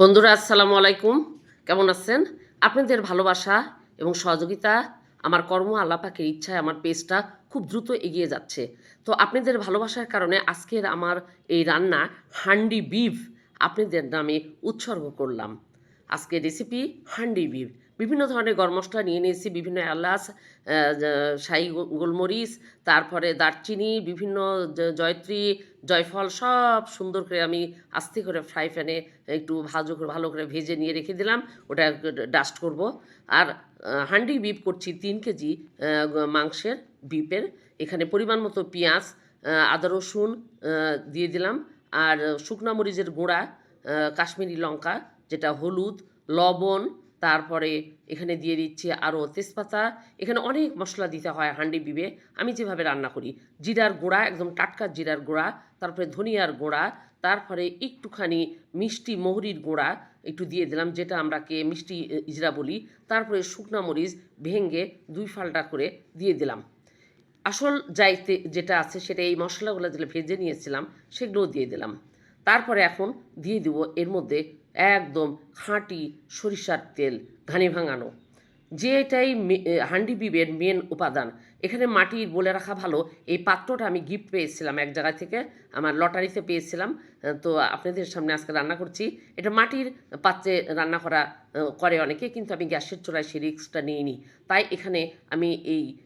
বন্ধুরা, আসসালামু আলাইকুম। কেমন আছেন? আপনাদের ভালোবাসা এবং সহযোগিতা, আমার কর্ম আল্লাপাকের ইচ্ছায় আমার পেজটা খুব দ্রুত এগিয়ে যাচ্ছে। তো আপনাদের ভালোবাসার কারণে আজকের আমার এই রান্না, হান্ডি বিফ, আপনাদের নামে উৎসর্গ করলাম। আজকের রেসিপি হান্ডি বিফ। বিভিন্ন ধরনের গরম মশলা নিয়ে নিয়েছি, বিভিন্ন এলাচ শাহি গোলমরিচ, তারপরে দারচিনি, বিভিন্ন জয়ত্রী, জয়ফল সব সুন্দর করে আমি আস্তে করে ফ্রাই প্যানে একটু ভাজো করে, ভালো করে ভেজে নিয়ে রেখে দিলাম। ওটা ডাস্ট করব। আর হান্ডি বিপ করছি তিন কেজি মাংসের বিপের। এখানে পরিমাণ মতো পেঁয়াজ আদা রসুন দিয়ে দিলাম। আর শুকনা মরিচের গুঁড়া কাশ্মীরি লঙ্কা, যেটা হলুদ, লবণ তারপরে এখানে দিয়ে দিচ্ছি আরও তেজপাতা। এখানে অনেক মশলা দিতে হয় হান্ডি বিবে। আমি যেভাবে রান্না করি, জিরার গুঁড়া, একদম টাটকা জিরার গুঁড়া, তারপরে ধনিয়ার গুঁড়া, তারপরে একটুখানি মিষ্টি মহুরির গুঁড়া একটু দিয়ে দিলাম, যেটা আমরাকে মিষ্টি ইজরা বলি। তারপরে শুকনা মরিচ ভেঙে দুই ফালটা করে দিয়ে দিলাম। আসল যাইতে যেটা আছে সেটা এই মশলাগুলো যেগুলো ভেজে নিয়েছিলাম, সেগুলোও দিয়ে দিলাম। তারপরে এখন দিয়ে দিব এর মধ্যে একদম খাঁটি সরিষার তেল ঘানি ভাঙানো। যেটাই মে- এ, হান্ডি বিবের মেন উপাদান। এখানে মাটির বলে রাখা ভালো। এই পাত্রটা আমি গিফট পেয়েছিলাম এক জায়গা থেকে। আমার লটারিতে পেয়েছিলাম। তো আপনাদের সামনে আজকে রান্না করছি। এটা মাটির পাত্রে রান্না করা করে অনেকে কিন্তু আমি গ্যাসের চুলায় সেই রিক্সটা নিইনি। তাই এখানে আমি এই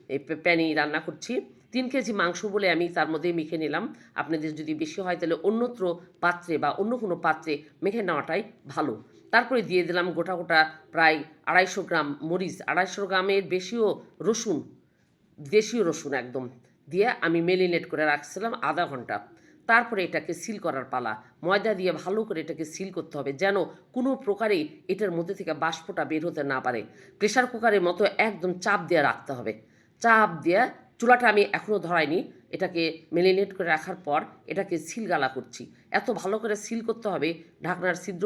প্যানেই রান্না করছি। তিন কেজি মাংস বলে আমি তার মধ্যে মেখে নিলাম। আপনাদের যদি বেশি হয় তাহলে অন্যত্র পাত্রে বা অন্য কোনো পাত্রে মেখে নেওয়াটাই ভালো। তারপরে দিয়ে দিলাম গোটা গোটা প্রায় আড়াইশো গ্রাম মরিচ। আড়াইশো গ্রামের বেশিও রসুন, দেশীয় রসুন একদম। দিয়ে আমি মেলিনেট করে রাখছিলাম আধা ঘণ্টা। তারপরে এটাকে সিল করার পালা। ময়দা দিয়ে ভালো করে এটাকে সিল করতে হবে যেন কোনো প্রকারে এটার মধ্যে থেকে বাষ্পটা বের হতে না পারে। প্রেশার কুকারের মতো একদম চাপ দিয়ে রাখতে হবে। চাপ দিয়ে চুলাটা আমি এখনও ধরাইনি, এটাকে মেলিনেট করে রাখার পর এটাকে সিল গালা করছি। এত ভালো করে সিল করতে হবে, ঢাকনার ছিদ্র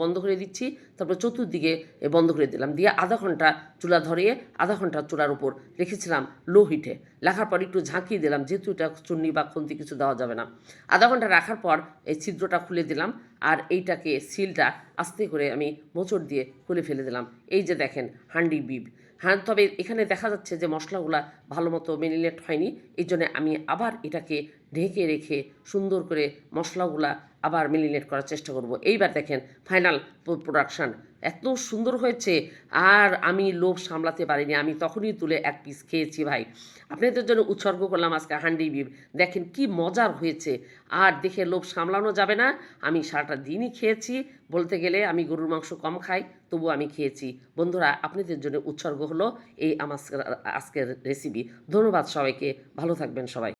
বন্ধ করে দিচ্ছি, তারপর চতুর্দিকে বন্ধ করে দিলাম। দিয়ে আধা ঘণ্টা চুলা ধরিয়ে আধা ঘণ্টা চুলার উপর রেখেছিলাম লো হিটে রাখার পর একটু ঝাঁকিয়ে দিলাম, যেহেতু এটা চুন্নি বা খুন্তি কিছু দেওয়া যাবে না। আধা ঘণ্টা রাখার পর এই ছিদ্রটা খুলে দিলাম, আর এইটাকে সিলটা আস্তে করে আমি মোচড় দিয়ে খুলে ফেলে দিলাম। এই যে দেখেন, হান্ডি বিব। হ্যাঁ তবে এখানে দেখা যাচ্ছে যে মশলাগুলা ভালো মতো মেনিলেট হয়নি। এই জন্য আমি আবার এটাকে ঢেকে রেখে সুন্দর করে মশলাগুলা আবার মেরিনেট করার চেষ্টা করব। এইবার দেখেন ফাইনাল প্রোডাকশান এত সুন্দর হয়েছে। আর আমি লোভ সামলাতে পারিনি। আমি তখনই তুলে এক পিস খেয়েছি ভাই। আপনাদের জন্য উৎসর্গ করলাম আজকে হান্ডি বিব দেখেন কি মজার হয়েছে। আর দেখে লোভ সামলানো যাবে না। আমি সারাটা দিনই খেয়েছি। বলতে গেলে আমি গরুর মাংস কম খাই, তবু আমি খেয়েছি। বন্ধুরা, আপনাদের জন্য উৎসর্গ হলো এই আমার আজকের রেসিপি ধন্যবাদ সবাইকে। ভালো থাকবেন সবাই।